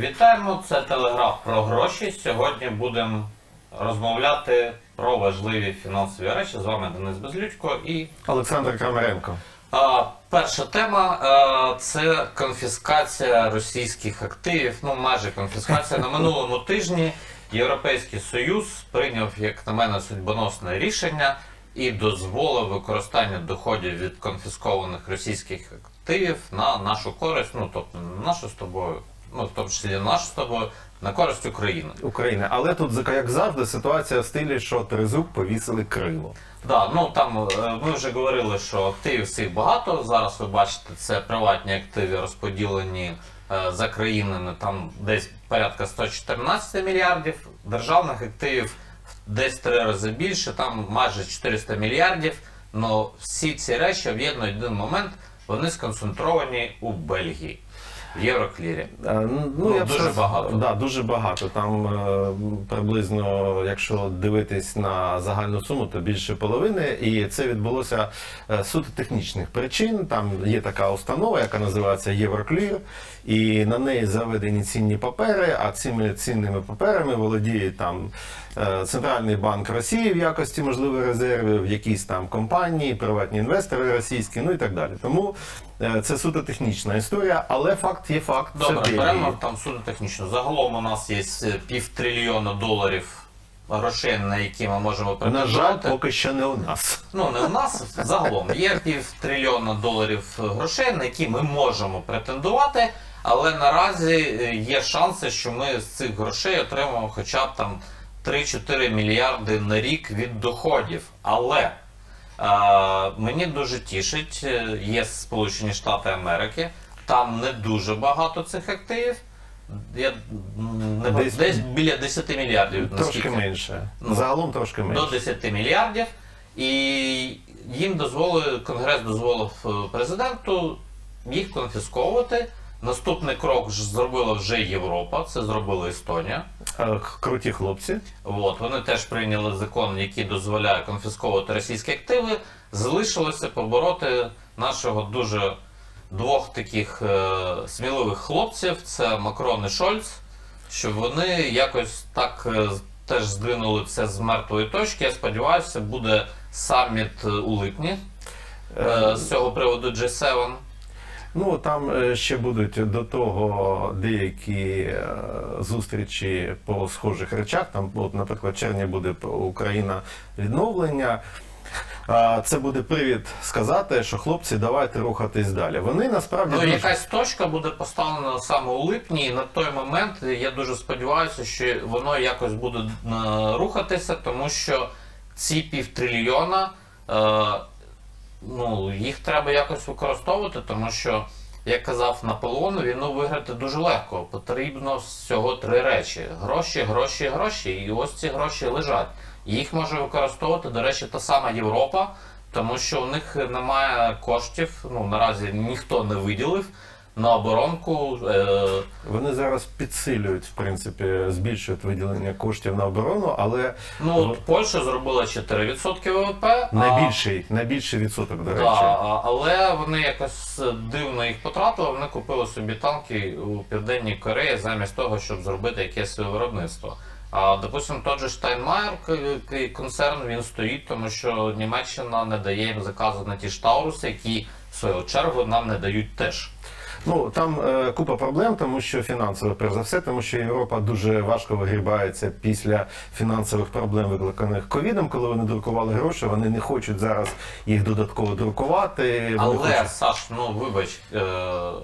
Вітаємо! Це телеграф про гроші. Сьогодні будемо розмовляти про важливі фінансові речі. З вами Денис Безлюдько. І Олександр Крамаренко. а, перша тема а, це конфіскація російських активів. Ну, майже конфіскація. На минулому тижні Європейський Союз прийняв, як на мене, судьбоносне рішення і дозволив використання доходів від конфіскованих російських активів на нашу користь. Ну тобто на нашу з тобою, ну в тому числі нашу з тобою, на користь України. України. Але тут, як завжди, ситуація в стилі, що Тризуб повісили крило. Да, ну там е, ми вже говорили, що активів цих багато. Зараз ви бачите, це приватні активи розподілені е, за країнами. Там десь порядка 114 мільярдів. Державних активів десь три рази більше, там майже 400 мільярдів. Но всі ці речі в один момент. Вони сконцентровані у Бельгії в Євроклірі. Ну, Ну, я дуже сказав- багато. Да, дуже багато. Там е, приблизно, якщо дивитись на загальну суму, то більше половини. І це відбулося е, суто технічних причин. Там є така установа, яка називається Євроклір, і на неї заведені цінні папери. А цими цінними паперами володіє там Центральний банк Росії в якості можливих резервів, якісь там компанії, приватні інвестори російські, ну і так далі. Тому е, це суто технічна історія, але факт є факт. Добре, беремо там суду технічно. Загалом у нас є е, півтрильйона доларів грошей, на які ми можемо На жаль, поки що не у нас. Ну не у нас загалом є півтрильйона доларів грошей, на які ми можемо претендувати, але наразі е, є шанси, що ми з цих грошей отримаємо хоча б там 3-4 мільярди на рік від доходів. Але е, мені дуже тішить, е, є Сполучені Штати Америки, там не дуже багато цих активів. Я, не, Десь- десь, біля 10 мільярдів. Трошки наскільки. менше. Ну, Загалом трошки менше. до 10 мільярдів, і їм дозволив, Конгрес дозволив е, президенту їх конфісковувати. Наступний крок зробила вже Європа, це зробила Естонія. Е, Круті хлопці. От, вони теж прийняли закон, який дозволяє конфісковувати російські активи. Залишилося побороти нашого дуже двох таких е, сміливих хлопців: це Макрон і Шольц, щоб вони якось так е, теж здвинули це з мертвої точки. Я сподіваюся, буде саміт е, у липні е, з цього приводу G7. Ну там е, ще будуть до того деякі е, зустрічі по схожих речах. Там, от, наприклад, червні буде Україна відновлення. Це буде привід сказати, що хлопці, давайте рухатись далі. Вони насправді Ну, якась точка буде поставлена саме у липні, і на той момент я дуже сподіваюся, що воно якось буде е, рухатися, тому що ці півтрильйона, е, ну, їх треба якось використовувати, тому що, як казав Наполеон, війну виграти дуже легко. Потрібно всього три речі: гроші, гроші, гроші. І ось ці гроші лежать. Їх може використовувати, до речі, та сама Європа, тому що у них немає коштів. Ну наразі ніхто не виділив на оборонку. Е, Вони зараз підсилюють, в принципі, збільшують виділення коштів на оборону, але ну от Польща зробила 4% ВВП. а- найбільший, найбільший відсоток, до речі. Да, але вони якось дивно їх потратили. Вони купили собі танки у Південній Кореї замість того, щоб зробити якесь своє виробництво. А допустимо, той же Штайнмайер концерн він стоїть, тому що Німеччина не дає їм заказу на ті штауруси, які в свою чергу нам не дають теж. Ну там е, купа проблем, тому що фінансово, перш за все, тому що Європа дуже важко вигрібається після фінансових проблем, викликаних ковідом, коли вони друкували гроші. Вони не хочуть зараз їх додатково друкувати. Але хочуть- Саш, ну вибач, е,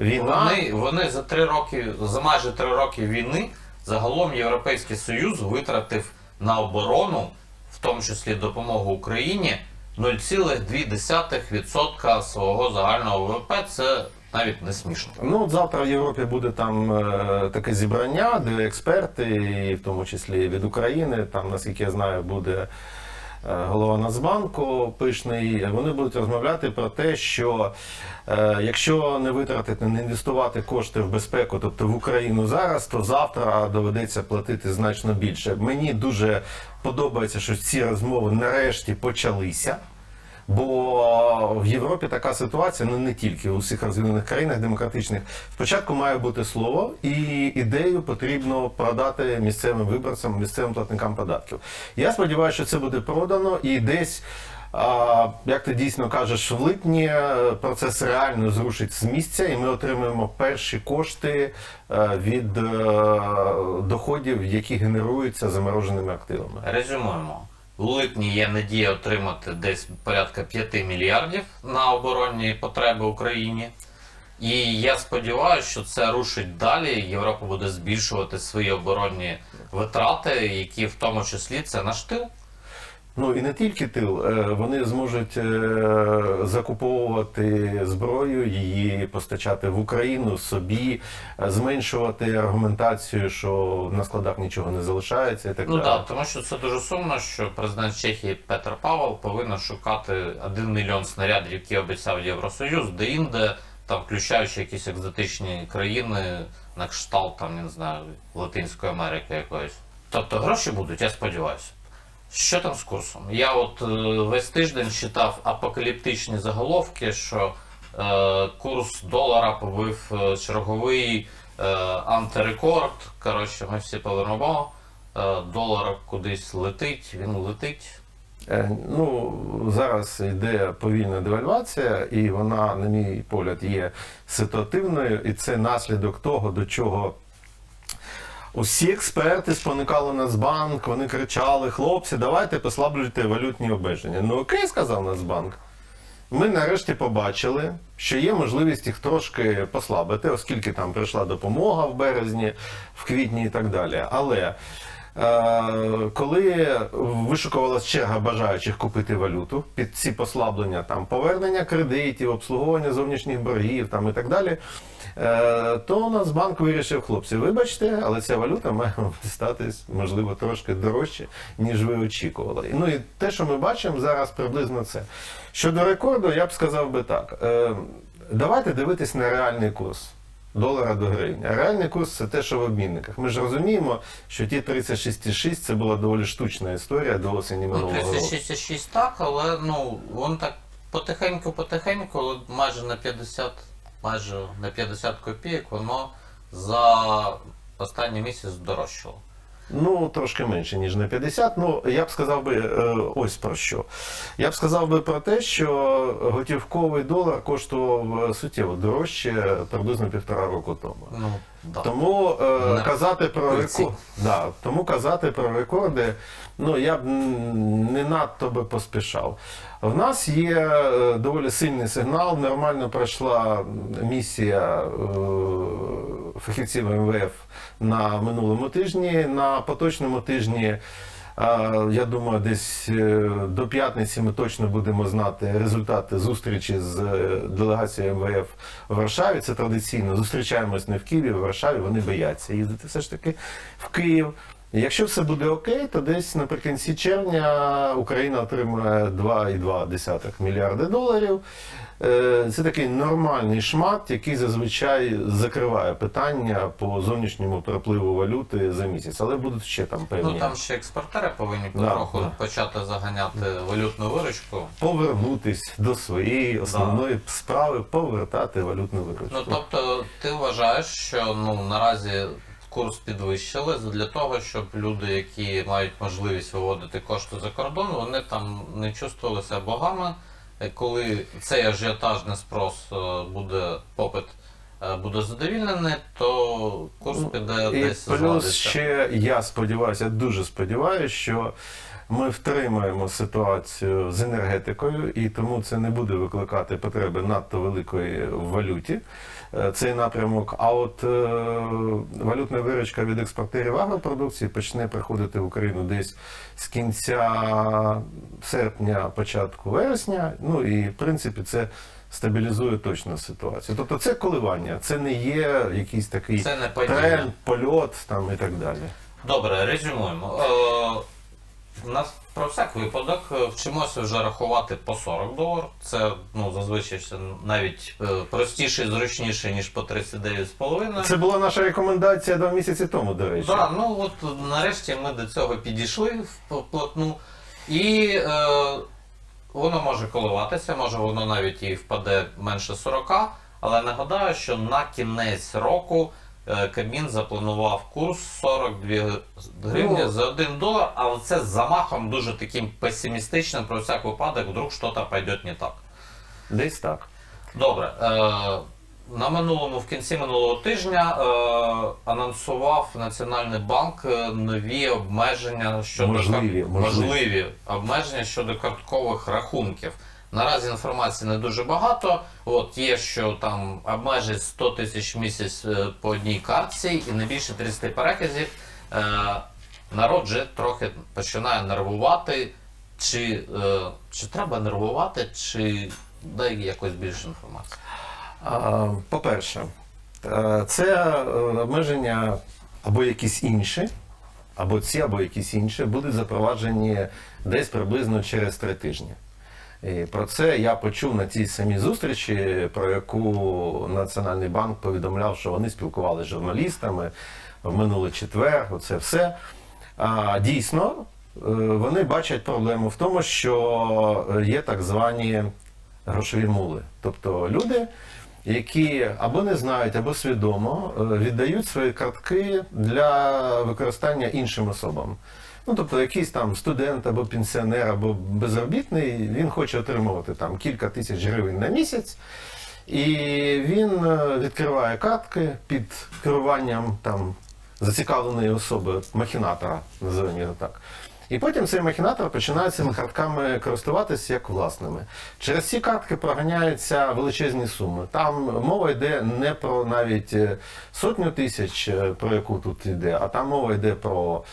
Війна? Вони, вони за три роки, за майже три роки війни, загалом Європейський Союз витратив на оборону, в тому числі допомогу Україні, 0,2% свого загального ВВП. Це навіть не смішно. Ну, от завтра в Європі буде там е, таке зібрання, де експерти, і в тому числі від України, там, наскільки я знаю, буде е, голова Нацбанку пишний. Вони будуть розмовляти про те, що е, якщо не витратити, не інвестувати кошти в безпеку, тобто в Україну зараз, то завтра доведеться платити значно більше. Мені дуже подобається, що ці розмови нарешті почалися. Бо в Європі така ситуація, ну не тільки у всіх розвинених країнах демократичних. Спочатку має бути слово, і ідею потрібно продати місцевим виборцям, місцевим платникам податків. Я сподіваюся, що це буде продано і десь. А, як ти дійсно кажеш, в липні е, процес реально зрушить з місця, і ми отримаємо перші кошти е, від е, доходів, які генеруються замороженими активами. Резюмуємо. У липні є надія отримати десь порядка 5 мільярдів на оборонні потреби Україні. І я сподіваюся, що це рушить далі. Європа буде збільшувати свої оборонні витрати, які в тому числі це наш тил. Ну і не тільки тил, е, вони зможуть е, закуповувати зброю, її постачати в Україну собі, е, зменшувати аргументацію, що на складах нічого не залишається і так Ну далі. так, тому що це дуже сумно, що президент Чехії Петр Павел повинен шукати 1 мільйон снарядів, які обіцяв Євросоюз, де інде, там включаючи якісь екзотичні країни на кшталт, там, не знаю, Латинської Америки якоїсь. Тобто гроші будуть, я сподіваюся. Що там з курсом? Я от е, весь тиждень читав апокаліптичні заголовки, що е, курс долара побив е, черговий е, антирекорд. Коротше, ми всі повернемо. Е, долар кудись летить, він летить. Е, Ну, зараз йде повільна девальвація, і вона, на мій погляд, є ситуативною, і це наслідок того, до чого усі експерти споникали Нацбанк, вони кричали: хлопці, давайте послаблюйте валютні обмеження. Ну окей, сказав Нацбанк. Ми нарешті побачили, що є можливість їх трошки послабити, оскільки там прийшла допомога в березні, в квітні і так далі. Але коли вишукувалася черга бажаючих купити валюту під ці послаблення, там повернення кредитів, обслуговування зовнішніх боргів там і так далі, е, то Нацбанк вирішив, хлопці, вибачте, але ця валюта має статись, можливо, трошки дорожче, ніж ви очікували. Ну і те, що ми бачимо зараз, приблизно це. Щодо рекорду, я б сказав би так. Е, давайте дивитись на реальний курс. Долара до гривні. А реальний курс це те, що в обмінниках. Ми ж розуміємо, що ті 36,6 це була доволі штучна історія до осені Ну, минулого року. 36,6 так, але ну, він так потихеньку-потихеньку, але майже на 50, майже на 50 копійок, воно за останній місяць здорожчало. Ну, трошки менше, ніж на 50. Ну, я б сказав би е, ось про що. Я б сказав би про те, що готівковий долар коштував е, суттєво дорожче приблизно півтора року тому. Ну, да. Тому е, казати про рекорд, да, тому казати про рекорди, ну я б не надто би поспішав. В нас є е, доволі сильний сигнал. Нормально пройшла місія е, фахівців МВФ на минулому тижні. На поточному тижні. Я думаю, десь е, до п'ятниці ми точно будемо знати результати зустрічі з е, делегацією МВФ в Варшаві. Це традиційно. Зустрічаємось не в Києві, в Варшаві. Вони бояться їздити все ж таки в Київ. Якщо все буде окей, то десь наприкінці червня Україна отримає 2,2 мільярди доларів. Е, Це такий нормальний шмат, який зазвичай закриває питання по зовнішньому пропливу валюти за місяць. Але будуть ще там певні Ну там ще експортери повинні потроху да. почати заганяти валютну виручку. повернутись до своєї основної справи, повертати валютну виручку. Ну тобто, ти вважаєш, що ну наразі курс підвищили для того, щоб люди, які мають можливість виводити кошти за кордон, вони там не чувствували себе богами. Коли цей ажіотажний спрос е, буде попит е, буде задовільнений, то курс піде І десь плюс згладиться. ще я сподіваюся, дуже сподіваюся, що ми втримаємо ситуацію з енергетикою, і тому це не буде викликати потреби надто великої валюті. Е, Цей напрямок. А от е, валютна виручка від експортерів агропродукції почне приходити в Україну десь з кінця серпня, початку вересня. Ну і в принципі це стабілізує точно ситуацію. Тобто це коливання, це не є якийсь такий Це не тренд, польот там і так далі. Добре, резюмуємо. Е, у нас про всяк випадок е, вчимося вже рахувати по 40 долар. Це ну, зазвичай навіть е, простіше і зручніше, ніж по 39,5. Це була наша рекомендація два місяці тому, до речі. Да, ну от нарешті ми до цього підійшли вплотну. І е, воно може коливатися, може воно навіть і впаде менше 40, але нагадаю, що на кінець року Кабмін запланував курс 42 гривні Ну, за 1 долар, але це з замахом дуже таким песимістичним про всяк випадок, вдруг щось пойде не так. Десь так. Добре. Е, на минулому, в кінці минулого тижня е, анонсував Національний банк е, нові обмеження щодо Можливі, можливі. можливі обмеження щодо карткових рахунків. Наразі інформації не дуже багато. От є, що там обмежить 100 тисяч місяць е, по одній картці і не більше 300 переказів. Е, народ вже трохи починає нервувати. Чи, е, чи треба нервувати, чи дай якось більше інформації. По-перше, е, це обмеження або якісь інші, або ці, або якісь інші будуть запроваджені десь приблизно через три тижні. І про це я почув на тій самій зустрічі, про яку Національний банк повідомляв, що вони спілкувалися з журналістами в минулий четвер. Оце все. А, дійсно, е, вони бачать проблему в тому, що є так звані грошові мули. Тобто люди, які або не знають, або свідомо е, віддають свої картки для використання іншим особам. Ну, тобто, якийсь там студент або пенсіонер, або безробітний, він хоче отримувати там кілька тисяч гривень на місяць. І він е, відкриває картки під керуванням там зацікавленої особи, махінатора, називаємо його так. І потім цей махінатор починає цими картками користуватися як власними. Через ці картки проганяються величезні суми. Там мова йде не про навіть е, сотню тисяч, е, про яку тут йде, а там мова йде про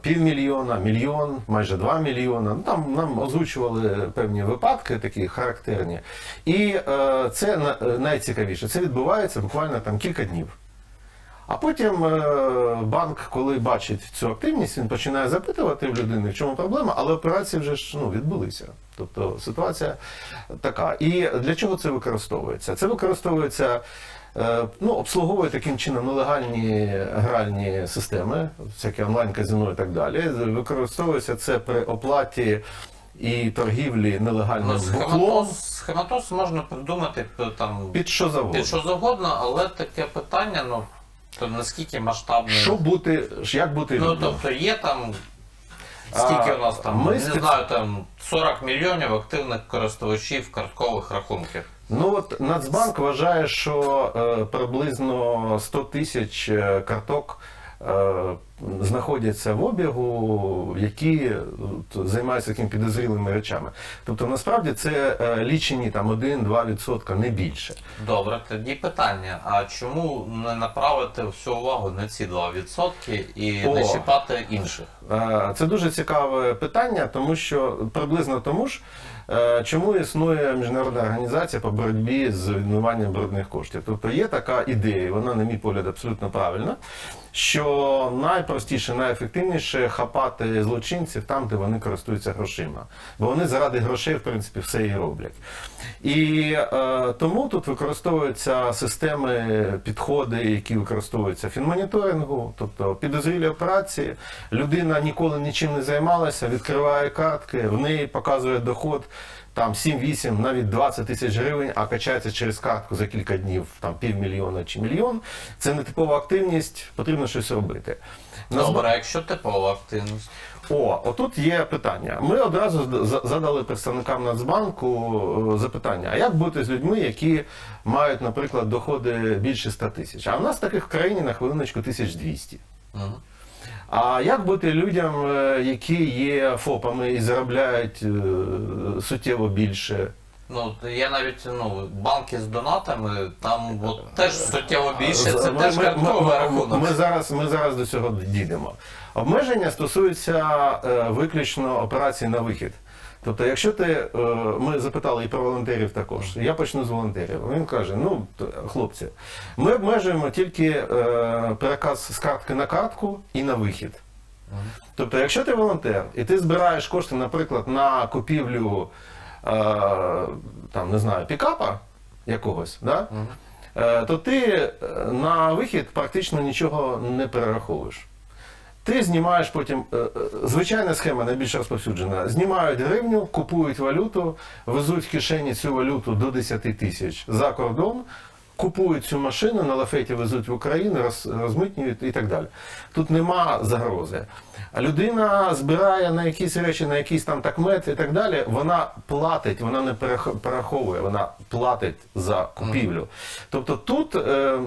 півмільйона, мільйон, майже два мільйона. Ну, там нам озвучували певні випадки, такі характерні. І е, це е, найцікавіше. Це відбувається буквально там кілька днів. А потім е, банк, коли бачить цю активність, він починає запитувати в людини, в чому проблема, але операції вже ж ну, відбулися. Тобто ситуація така. І для чого це використовується? Це використовується, ну, обслуговує таким чином нелегальні гральні системи, всякі онлайн-казино і так далі. Використовується це при оплаті і торгівлі нелегальним Ну, буклом схематоз, схематоз можна придумати там під що завгодно. під що завгодно, але таке питання, ну то наскільки масштабне. Що бути, як бути Ну тобто є там. Скільки А, у нас там, ми не спец- знаю, там 40 мільйонів активних користувачів карткових рахунків. Ну от Нацбанк вважає, що е, приблизно 100 тисяч е, карток е, знаходяться в обігу, які е, от, займаються такими підозрілими речами. Тобто насправді це е, лічені там 1-2%, не більше. Добре, тоді питання: а чому не направити всю увагу на ці 2% і О. не чіпати інших? Е, Це дуже цікаве питання, тому що приблизно тому ж, чому існує міжнародна організація по боротьбі з відмиванням брудних коштів. Тобто є така ідея, вона, на мій погляд, абсолютно правильна, що найпростіше, найефективніше хапати злочинців там, де вони користуються грошима. Бо вони заради грошей, в принципі, все і роблять. І е, тому тут використовуються системи, підходи, які використовуються фінмоніторингу, тобто підозрілі операції. Людина ніколи нічим не займалася, відкриває картки, в неї показує доход там 7-8, навіть 20 тисяч гривень, а качається через картку за кілька днів там півмільйона чи мільйон. Це не типова активність, потрібно щось робити. Добре, а якщо типова активність? о, отут є питання. Ми одразу задали представникам Нацбанку е, запитання: а як бути з людьми, які мають, наприклад, доходи більше 100 тисяч? А в нас таких в країні на хвилиночку 1200. Мгм. А як бути людям, е, які є ФОПами і заробляють е, суттєво більше? Ну, я навіть ну, банки з донатами, там от, теж суттєво більше, це Ми- теж ми- картковий рахунок. Ми зараз, ми зараз до цього дійдемо. Обмеження стосуються е, виключно операцій на вихід. Тобто, якщо ти, е, ми запитали і про волонтерів також, я почну з волонтерів. Він каже: ну, хлопці, ми обмежуємо тільки е, переказ з картки на картку і на вихід. Тобто, якщо ти волонтер і ти збираєш кошти, наприклад, на купівлю е, там, не знаю, пікапа якогось, да? то ти на вихід практично нічого не перераховуєш. Ти знімаєш потім е, е, звичайна схема найбільш розповсюджена. Знімають гривню, купують валюту, везуть в кишені цю валюту до 10 тисяч за кордон, купують цю машину, на лафеті везуть в Україну, роз, розмитнюють і так далі. Тут нема загрози. А людина збирає на якісь речі, на якийсь там такмет і так далі. Вона платить, вона не перераховує, вона платить за купівлю. Тобто тут. Е,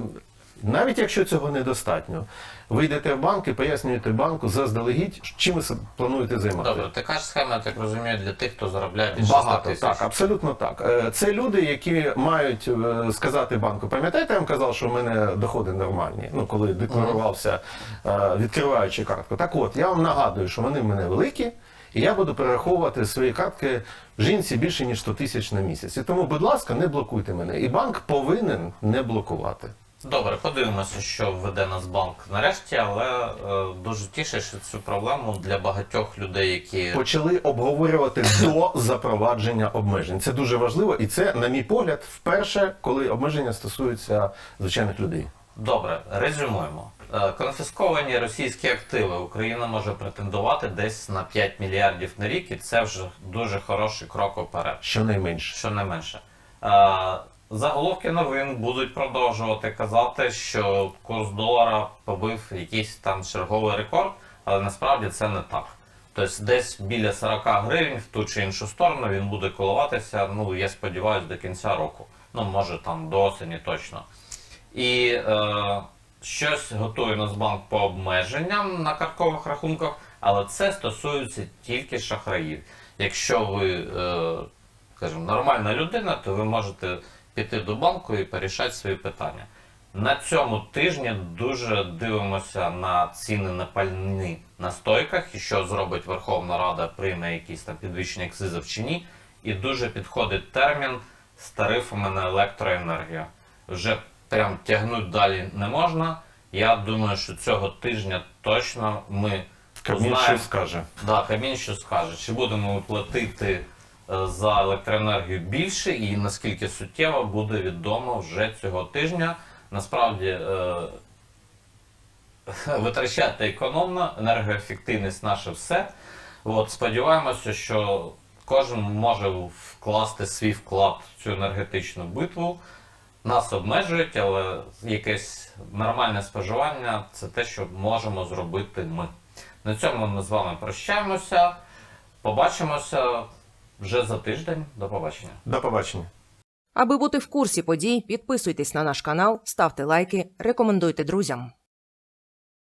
навіть якщо цього недостатньо, ви йдете в банк і пояснюєте банку заздалегідь, чим ви плануєте займатися. Добре, така ж схема, я так розумію, для тих, хто заробляє більше 100 Багато, тисяч. так, абсолютно так. Е, Це люди, які мають е, сказати банку, пам'ятаєте, я вам казав, що в мене доходи нормальні, ну коли декларувався, е, відкриваючи картку. Так от, я вам нагадую, що вони в мене великі, і я буду перераховувати свої картки жінці більше, ніж 100 тисяч на місяць. І тому, будь ласка, не блокуйте мене. І банк повинен не блокувати. Добре, подивимося, що введе Нацбанк нарешті, але е, дуже тішить, що цю проблему для багатьох людей, які почали обговорювати до запровадження обмежень. Це дуже важливо, і це, на мій погляд, вперше, коли обмеження стосуються звичайних людей. Добре, резюмуємо. Е, Конфісковані російські активи Україна може претендувати десь на 5 мільярдів на рік, і це вже дуже хороший крок уперед. Щонайменше. Щонайменше. Заголовки новин будуть продовжувати казати, що курс долара побив якийсь там черговий рекорд, але насправді це не так. Тобто десь біля 40 гривень в ту чи іншу сторону він буде коливатися, ну я сподіваюся, до кінця року. Ну, може там до осені точно. І е, щось готує Нацбанк по обмеженням на карткових рахунках, але це стосується тільки шахраїв. Якщо ви, е, скажімо, нормальна людина, то ви можете піти до банку і порішати свої питання. На цьому тижні дуже дивимося на ціни на пальні на стойках і що зробить Верховна Рада, прийме якісь там підвищення акцизів чи ні. І дуже підходить термін з тарифами на електроенергію. Вже прям тягнути далі не можна. Я думаю, що цього тижня точно ми Кабмін щось скаже. Да, Кабмін що скаже, чи будемо ми платити за електроенергію більше і наскільки суттєво буде відомо вже цього тижня. Насправді е, витрачати економно, енергоефективність наше все. От, сподіваємося, що кожен може вкласти свій вклад в цю енергетичну битву. Нас обмежують, але якесь нормальне споживання це те, що можемо зробити ми. На цьому ми з вами прощаємося. Побачимося вже за тиждень. До побачення. До побачення. Аби бути в курсі подій, підписуйтесь на наш канал, ставте лайки, рекомендуйте друзям.